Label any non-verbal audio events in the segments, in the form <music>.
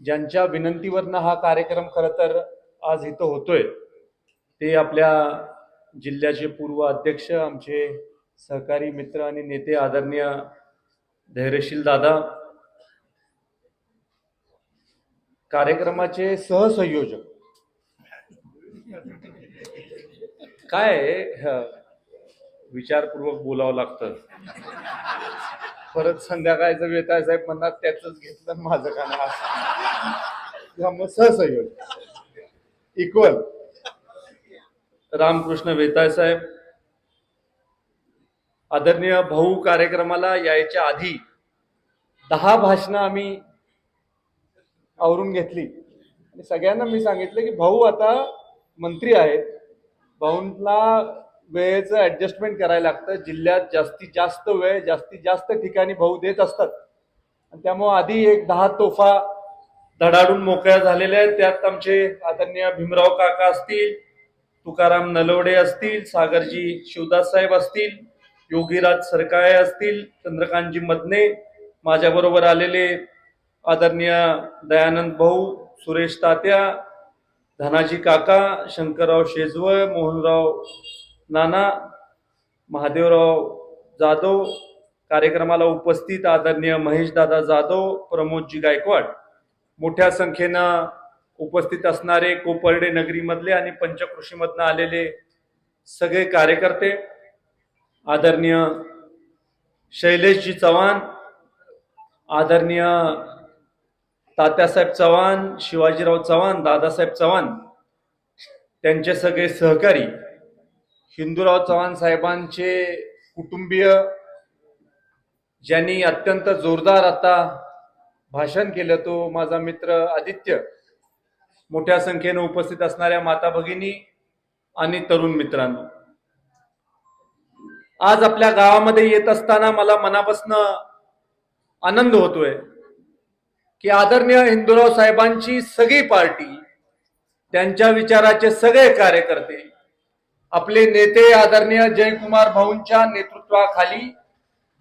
ज्यांच्या विनंतीवरनं हा कार्यक्रम खरं तर आज इथं होतोय ते आपल्या जिल्ह्याचे पूर्व अध्यक्ष आमचे सहकारी मित्र आणि नेते आदरणीय धैर्यशील दादा कार्यक्रमाचे सहसंयोजक. काय ह, विचारपूर्वक बोलावं लागतं. परत संध्याकाळचं वेताय साहेब म्हणणार त्याच घेतलं माझं का नाही इक्वल रामकृष्ण वेताळ साहेब आदरणीय भाऊ कार्यक्रमाला यायच्या आधी दहा भाषणं आम्ही आवरून घेतली. आणि सगळ्यांना मी सांगितलं की भाऊ आता मंत्री आहेत. भाऊंना वेळेचं ऍडजस्टमेंट करायला लागतं. जिल्ह्यात जास्तीत जास्त वेळ जास्तीत जास्त ठिकाणी भाऊ देत असतात. आणि त्यामुळं आधी एक दहा तोफा धडाडून मोकळ्या झालेल्या आहेत. त्यात आमचे आदरणीय भीमराव काका असतील तुकाराम नलवडे असतील सागरजी शिवदास साहेब असतील योगीराज सरकाळे असतील चंद्रकांतजी मदने माझ्याबरोबर आलेले आदरणीय दयानंद भाऊ सुरेश तात्या धनाजी काका शंकरराव शेजवळ मोहनराव नाना महादेवराव जाधव कार्यक्रमाला उपस्थित आदरणीय महेशदादा जाधव प्रमोदजी गायकवाड. मोठ्या संख्येनं उपस्थित असणारे कोपर्डे नगरीमधले आणि पंचकृषीमधनं आलेले सगळे कार्यकर्ते आदरणीय शैलेशजी चव्हाण आदरणीय तात्यासाहेब चव्हाण शिवाजीराव चव्हाण दादासाहेब चव्हाण त्यांचे सगळे सहकारी हिंदूराव चव्हाण साहेबांचे कुटुंबीय ज्यांनी अत्यंत जोरदार आता भाषण केलं तो माझा मित्र आदित्य मोठ्या संख्येने उपस्थित असणाऱ्या माता भगिनी आणि तरुण मित्रांनो. आज आपल्या गावामध्ये येत असताना मला मनापासून आनंद होतोय की आदरणीय हिंदूराव साहेबांची सगळी पार्टी त्यांच्या विचाराचे सगळे कार्यकर्ते आपले नेते आदरणीय जयकुमार भाऊंच्या नेतृत्वाखाली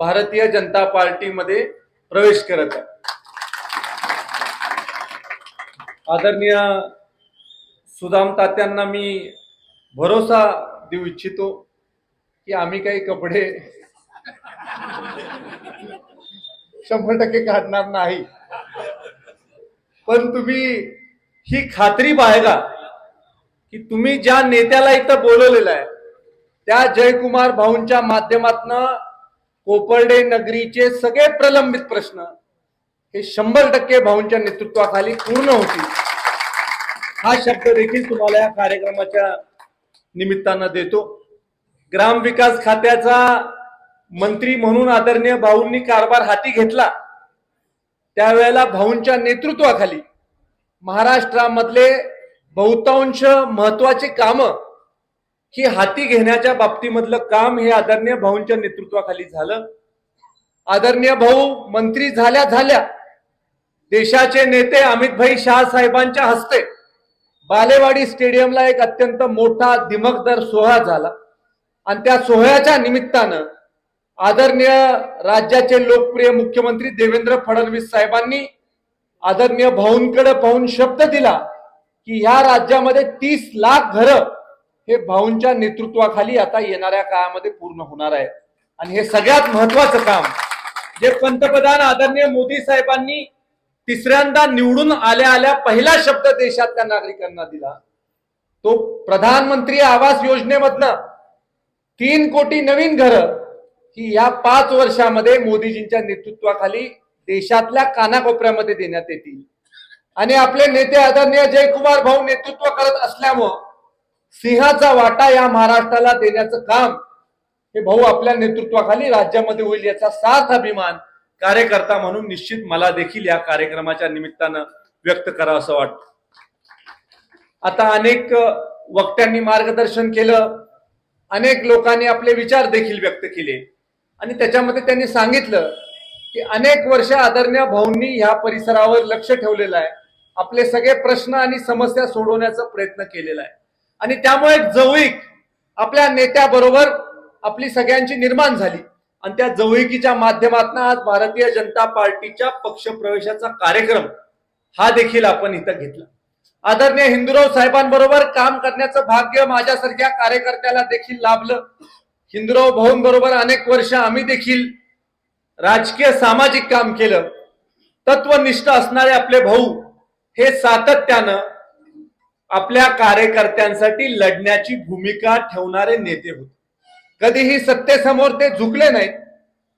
भारतीय जनता पार्टीमध्ये प्रवेश करत आहे आदरणीय सुदाम तात्यांना मी भरोसा देऊ इच्छितो की आम्ही काही कपडे शंभर टक्के काढणार नाही. पण तुम्ही ही खात्री बाळगा की तुम्ही ज्या नेत्याला इथं बोलवलेलं आहे त्या जयकुमार भाऊंच्या माध्यमातनं कोपर्डे नगरीचे सगळे प्रलंबित प्रश्न हे शंभर टक्के भाऊंच्या नेतृत्वाखाली पूर्ण होतील हा शब्द देखील तुम्हाला या कार्यक्रमाच्या निमित्तानं देतो. ग्रामविकास खात्याचा मंत्री म्हणून आदरणीय भाऊंनी कारभार हाती घेतला. त्यावेळेला भाऊंच्या नेतृत्वाखाली महाराष्ट्रामधले बहुतांश महत्त्वाचे कामं ही हाती घेण्याच्या बाबतीमधलं काम हे आदरणीय भाऊंच्या नेतृत्वाखाली झालं. आदरणीय भाऊ मंत्री झाल्या झाल्या. देशाचे नेते अमितभाई शाह साहेबांच्या हस्ते बालेवाडी स्टेडियमला एक अत्यंत मोठा दिमकदार सोहळा झाला. आणि त्या सोहळ्याच्या निमित्तानं आदरणीय राज्याचे लोकप्रिय मुख्यमंत्री देवेंद्र फडणवीस साहेबांनी आदरणीय भाऊंकडे पाहून शब्द दिला की ह्या राज्यामध्ये तीस लाख घरं हे भाऊंच्या नेतृत्वाखाली आता येणाऱ्या काळामध्ये पूर्ण होणार आहे आणि हे सगळ्यात महत्वाचं काम जे पंतप्रधान आदरणीय मोदी साहेबांनी तिसऱ्यांदा निवडून आल्या आल्या पहिला शब्द देशातल्या नागरिकांना दिला. तो प्रधानमंत्री आवास योजनेमधनं तीन कोटी नवीन घरं ही या पाच वर्षामध्ये मोदीजींच्या नेतृत्वाखाली देशातल्या कानाकोपऱ्यामध्ये देण्यात येतील. आणि आपले नेते आदरणीय जयकुमार भाऊ नेतृत्व करत असल्यामुळं सिंहाचा वाटा या महाराष्ट्राला देण्याचं काम हे भाऊ आपल्या नेतृत्वाखाली राज्यामध्ये होईल याचा साथ अभिमान कार्यकर्ता म्हणून निश्चित मला देखील या कार्यक्रमाच्या निमित्तानं व्यक्त करावं असं वाटतं. आता अनेक वक्त्यांनी मार्गदर्शन केलं. अनेक लोकांनी आपले विचार देखील व्यक्त केले. आणि त्याच्यामध्ये त्यांनी सांगितलं की अनेक वर्ष आदरणीय भाऊंनी ह्या परिसरावर लक्ष ठेवलेलं आहे. आपले सगळे प्रश्न आणि समस्या सोडवण्याचा प्रयत्न केलेला आहे. आणि त्यामुळे जवळीक आपल्या नेत्याबरोबर आपली सगळ्यांची निर्माण झाली. आणि त्या जवळकीच्या माध्यमातून आज भारतीय जनता पार्टीच्या पक्षप्रवेशाचा कार्यक्रम हा देखील आपण इथं घेतला. आदरणीय हिंदूराव साहेबांबरोबर काम करण्याचं भाग्य माझ्यासारख्या कार्यकर्त्याला देखील लाभलं. हिंदूराव भाऊंबरोबर अनेक वर्ष आम्ही देखील राजकीय सामाजिक काम केलं. तत्वनिष्ठ असणारे आपले भाऊ हे सातत्यानं आपल्या कार्यकर्त्यांसाठी लढण्याची भूमिका ठेवणारे नेते होते. कधीही सत्तेसमोर ते झुकले नाहीत.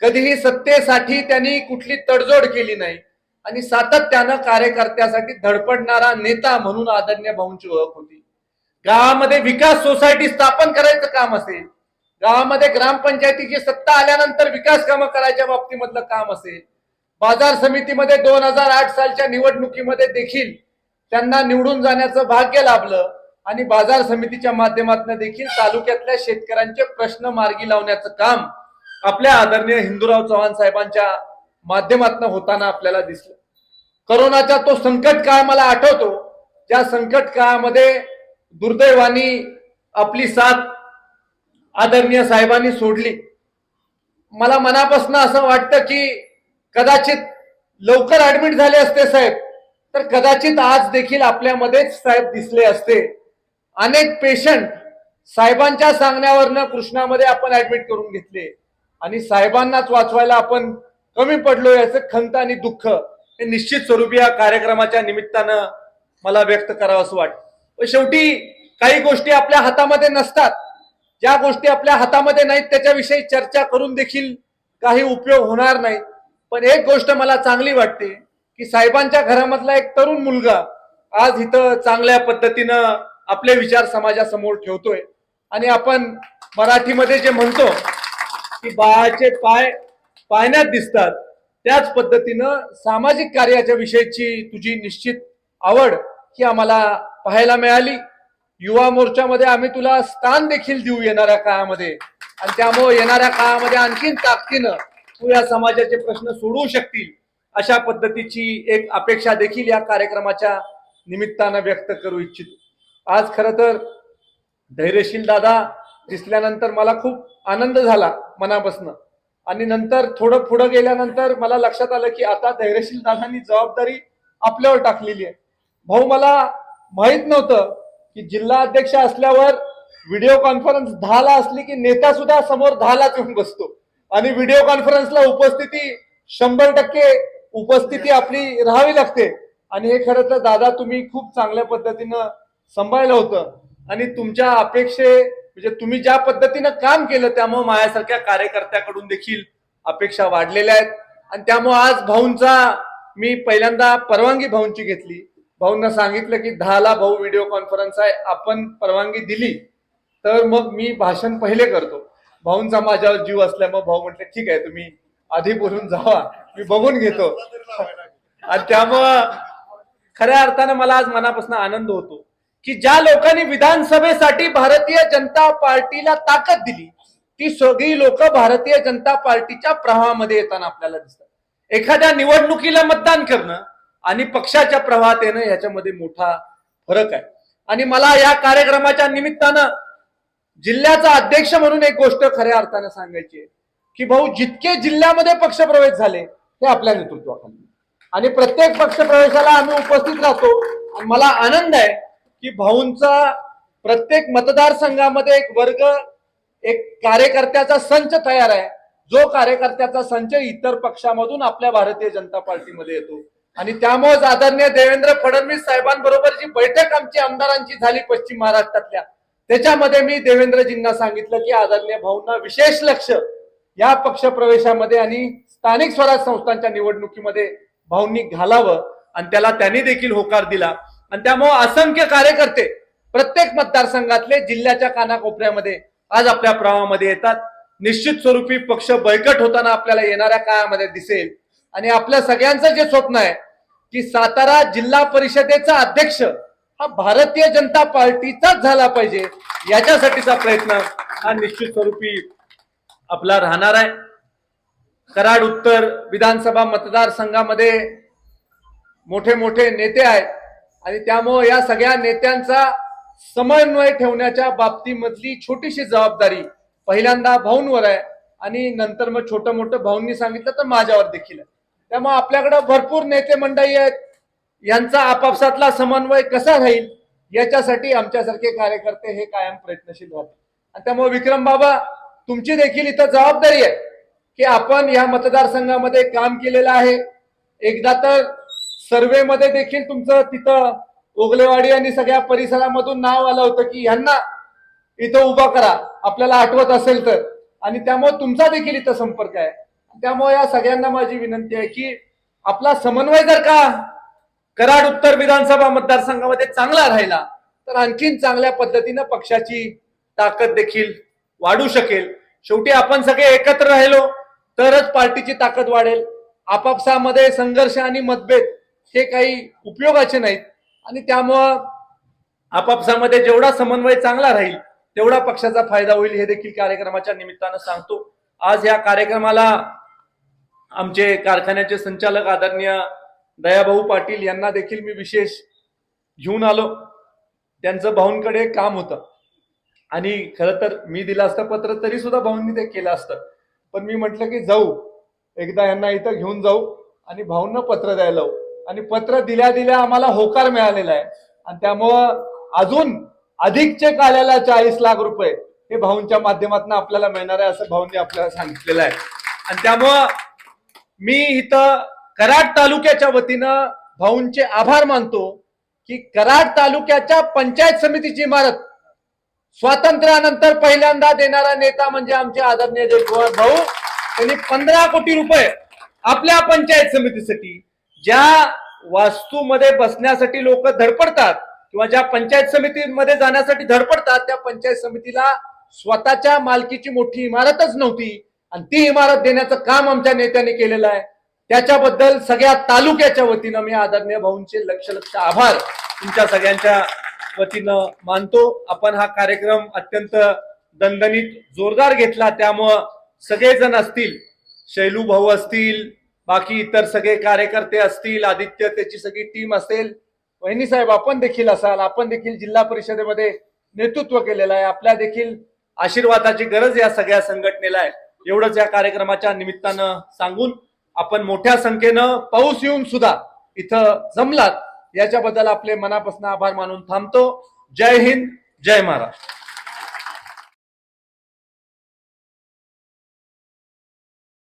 कधीही सत्तेसाठी त्यांनी कुठली तडजोड केली नाही. आणि सातत्यानं कार्यकर्त्यासाठी धडपडणारा नेता म्हणून आदरणीय भाऊंची ओळख होती. गावामध्ये विकास सोसायटी स्थापन करायचं काम असेल गावामध्ये ग्रामपंचायतीची सत्ता आल्यानंतर विकास कामं करायच्या बाबतीमधलं काम असेल बाजार समितीमध्ये दोन हजार आठ सालच्या निवडणुकीमध्ये देखील त्यांना निवडून जाण्याचं भाग्य लाभलं आणि बाजार समितीच्या माध्यमातून देखील तालुक्यातल्या शेतकऱ्यांचे प्रश्न मार्गी लावण्याचं काम आपल्या आदरणीय हिंदूराव चव्हाण साहेबांच्या माध्यमातून होताना आपल्याला दिसलं. करोनाचा तो संकट काळ मला आठवतो. ज्या संकट काळामध्ये दुर्दैवानी आपली साथ आदरणीय साहेबांनी सोडली. मला मनापासून असं वाटतं की कदाचित लवकर ऍडमिट झाले असते साहेब तर कदाचित आज देखील आपल्यामध्येच साहेब दिसले असते. अनेक पेशंट साहेबांच्या सांगण्यावरनं कृष्णामध्ये आपण ऍडमिट करून घेतले. आणि साहेबांनाच वाचवायला आपण कमी पडलो याचं खंत आणि दुःख हे निश्चित स्वरूपी या कार्यक्रमाच्या निमित्तानं मला व्यक्त करावं असं वाटतं. शेवटी काही गोष्टी आपल्या हातामध्ये नसतात. ज्या गोष्टी आपल्या हातामध्ये नाहीत त्याच्याविषयी चर्चा करून देखील काही उपयोग होणार नाही पण एक गोष्ट मला चांगली वाटते की साहेबांच्या घरामधला एक तरुण मुलगा आज इथं चांगल्या पद्धतीनं आपले विचार समाजासमोर ठेवतोय. आणि आपण मराठीमध्ये जे म्हणतो की बाळाचे पाय पाहण्यात दिसतात त्याच पद्धतीनं सामाजिक कार्याच्या विषयीची तुझी निश्चित आवड ही आम्हाला पाहायला मिळाली. युवा मोर्चामध्ये आम्ही तुला स्थान देखील देऊ येणाऱ्या काळामध्ये. आणि त्यामुळे येणाऱ्या काळामध्ये आणखीन ताकदीनं तू या समाजाचे प्रश्न सोडवू शकतील अशा पद्धतीची एक अपेक्षा देखील या कार्यक्रमाच्या निमित्तानं व्यक्त करू इच्छितो. आज खर तर धैर्यशील दादा दिसल्यानंतर मला खूप आनंद झाला मनापासून. आणि नंतर थोडं पुढं गेल्यानंतर मला लक्षात आलं की आता धैर्यशील दादांनी जबाबदारी आपल्यावर टाकलेली आहे. भाऊ मला माहीत नव्हतं की जिल्हा अध्यक्ष असल्यावर व्हिडिओ कॉन्फरन्स दहाला असली की नेता सुद्धा समोर दहालाच येऊन बसतो. आणि व्हिडिओ कॉन्फरन्सला उपस्थिती शंभर टक्के उपस्थिती आपली राहावी लागते. आणि हे खरं तर दादा तुम्ही खूप चांगल्या पद्धतीनं सांभाळलं होतं. आणि तुमच्या अपेक्षे म्हणजे तुम्ही ज्या पद्धतीनं काम केलं त्यामुळे माझ्यासारख्या कार्यकर्त्याकडून देखील अपेक्षा वाढलेल्या आहेत. आणि त्यामुळे आज भाऊंचा मी पहिल्यांदा परवानगी भाऊंची घेतली. भाऊंना सांगितलं की दहाला भाऊ व्हिडिओ कॉन्फरन्स आहे आपण परवानगी दिली. तर मग मी भाषण पहिले करतो. भाऊंचा माझ्यावर जीव असल्यामुळे भाऊ म्हटले ठीक आहे तुम्ही आधी बोलून जावा. मी बघून घेतो. <laughs> आणि त्यामुळं खऱ्या अर्थानं मला आज मनापासून आनंद होतो. की ज्या लोकांनी विधानसभेसाठी भारतीय जनता पार्टीला ताकद दिली ती सगळी लोक भारतीय जनता पार्टीच्या प्रवाहामध्ये येताना आपल्याला दिसतात. एखाद्या निवडणुकीला मतदान करणं आणि पक्षाच्या प्रवाहात येणं ह्याच्यामध्ये मोठा फरक आहे. आणि मला या कार्यक्रमाच्या निमित्तानं जिल्ह्याचा अध्यक्ष म्हणून एक गोष्ट खऱ्या अर्थानं सांगायची आहे की भाऊ जितके जिल्ह्यामध्ये पक्षप्रवेश झाले ते आपल्या नेतृत्वाखाली. आणि प्रत्येक पक्षप्रवेशाला आम्ही उपस्थित राहतो मला आनंद आहे की भाऊंचा प्रत्येक मतदारसंघामध्ये एक वर्ग एक कार्यकर्त्याचा संच तयार आहे. जो कार्यकर्त्याचा संच इतर पक्षामधून आपल्या भारतीय जनता पार्टीमध्ये येतो. आणि त्यामुळेच आदरणीय देवेंद्र फडणवीस साहेबांबरोबर जी बैठक आमची आमदारांची झाली पश्चिम महाराष्ट्रातल्या त्याच्यामध्ये मी देवेंद्रजींना सांगितलं की आदरणीय भाऊंना विशेष लक्ष या पक्ष प्रवेशामध्ये आणि स्थानिक स्वराज संस्थांच्या निवडणुकीमध्ये भाऊंनी घालावं आणि त्याला त्यांनी देखील होकार दिला. आणि त्यामुळे असंख्य कार्यकर्ते प्रत्येक मतदारसंघातले जिल्ह्याच्या कानाकोपऱ्यामध्ये आज आपल्या प्रवाहामध्ये येतात. निश्चित स्वरूपी पक्ष बळकट होताना आपल्याला येणाऱ्या काळामध्ये दिसेल. आणि आपल्या सगळ्यांचं जे स्वप्न आहे की सातारा जिल्हा परिषदेचा अध्यक्ष हा भारतीय जनता पार्टीचाच झाला पाहिजे याच्यासाठीचा प्रयत्न हा निश्चित स्वरूपी आपला राहणार आहे. कराड उत्तर विधानसभा मतदारसंघामध्ये मोठे मोठे नेते आहेत. आणि त्यामुळे या सगळ्या नेत्यांचा समन्वय ठेवण्याच्या बाबतीमधली छोटीशी जबाबदारी पहिल्यांदा भाऊंवर आहे. आणि नंतर मग छोटं मोठं भाऊंनी सांगितलं तर माझ्यावर देखील आहे. त्यामुळे आपल्याकडे भरपूर नेते मंडळी आहेत. यांचा आपापसातला समन्वय कसा राहील याच्यासाठी आमच्यासारखे कार्यकर्ते हे कायम प्रयत्नशील राहतात आणि त्यामुळे विक्रम बाबा तुमची देखील इथं जबाबदारी आहे की आपण या मतदारसंघामध्ये काम केलेलं आहे. एकदा तर सर्वेमध्ये देखील तुमचं तिथं ओगलेवाडी आणि सगळ्या परिसरामधून नाव आलं होतं की ह्यांना इथं उभा करा. आपल्याला आठवत असेल तर. आणि त्यामुळे तुमचा देखील इथं संपर्क आहे. त्यामुळे या सगळ्यांना माझी विनंती आहे की आपला समन्वय जर का कराड उत्तर विधानसभा मतदारसंघामध्ये चांगला राहिला तर आणखीन चांगल्या पद्धतीनं पक्षाची ताकद देखील वाढू शकेल. शेवटी आपण सगळे एकत्र राहिलो तरच पार्टीची ताकद वाढेल. आपापसामध्ये संघर्ष आणि मतभेद हे काही उपयोगाचे नाहीत. आणि त्यामुळं आपापसामध्ये जेवढा समन्वय चांगला राहील तेवढा पक्षाचा फायदा होईल हे देखील कार्यक्रमाच्या निमित्तानं सांगतो. आज या कार्यक्रमाला आमचे कारखान्याचे संचालक आदरणीय दयाभाऊ पाटील यांना देखील मी विशेष घेऊन आलो. त्यांचं भाऊंकडे काम होतं. आणि खरं तर मी दिलं असतं पत्र तरी सुद्धा भाऊंनी ते केलं असतं. पण मी म्हटलं की जाऊ एकदा यांना इथं घेऊन जाऊ आणि भाऊंना पत्र द्यायला लावू. आणि पत्र दिल्या दिल्या आम्हाला होकार मिळालेला आहे. आणि त्यामुळं अजून अधिकचे काल्याला चाळीस लाख रुपये हे भाऊंच्या माध्यमातून आपल्याला मिळणार आहे असं भाऊंनी आपल्याला सांगितलेलं आहे. आणि त्यामुळं मी इथं कराड तालुक्याच्या वतीनं भाऊंचे आभार मानतो की कराड तालुक्याच्या पंचायत समितीची इमारत स्वातंत्र्यानंतर पहिल्यांदा देणारा नेता म्हणजे आमचे आदरणीय जयकुमार भाऊ. त्यांनी पंधरा कोटी रुपये आपल्या पंचायत समितीसाठी ज्या वास्तूमध्ये बसण्यासाठी लोक धडपडतात किंवा ज्या पंचायत समितीमध्ये जाण्यासाठी धडपडतात त्या पंचायत समितीला स्वतःच्या मालकीची मोठी इमारतच नव्हती. आणि ती इमारत देण्याचं काम आमच्या नेत्याने केलेलं आहे. त्याच्याबद्दल सगळ्या तालुक्याच्या वतीनं मी आदरणीय भाऊंचे लक्ष लक्ष आभार तुमच्या सगळ्यांच्या वतीनं मानतो. आपण हा कार्यक्रम अत्यंत दणदणीत जोरदार घेतला. त्यामुळं सगळेजण असतील शैलू भाऊ असतील बाकी इतर सगळे कार्यकर्ते असतील आदित्य त्याची सगळी टीम असेल वहिनी साहेब आपण देखील असाल आपण देखील जिल्हा परिषदेमध्ये नेतृत्व केलेलं आहे. आपल्या देखील आशीर्वादाची गरज या सगळ्या संघटनेला आहे. एवढंच या कार्यक्रमाच्या निमित्तानं सांगून आपण मोठ्या संख्येनं पाऊस येऊन सुद्धा इथं जमलात याच्याबद्दल आपले मनापासून आभार मानून थांबतो. जय हिंद जय महाराष्ट्र.